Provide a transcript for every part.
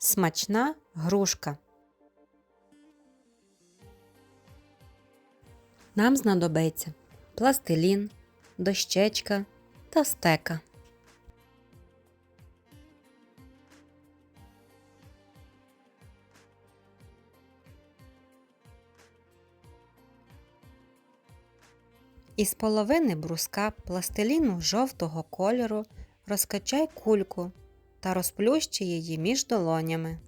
Смачна грушка. Нам знадобиться пластилін, дощечка та стека. Із половини бруска пластиліну жовтого кольору розкачай кульку та розплющи її між долонями.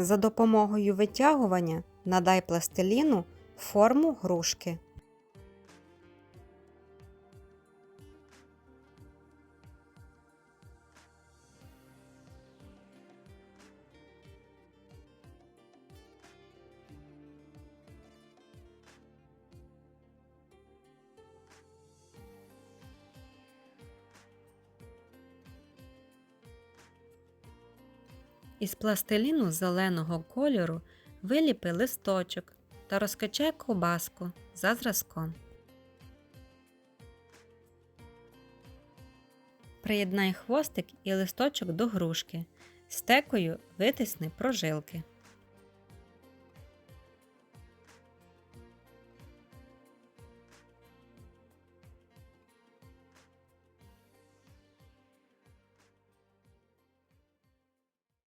За допомогою витягування надай пластиліну форму грушки. Із пластиліну зеленого кольору виліпи листочок та розкачай ковбаску за зразком. Приєднай хвостик і листочок до грушки. Стекою витисни прожилки.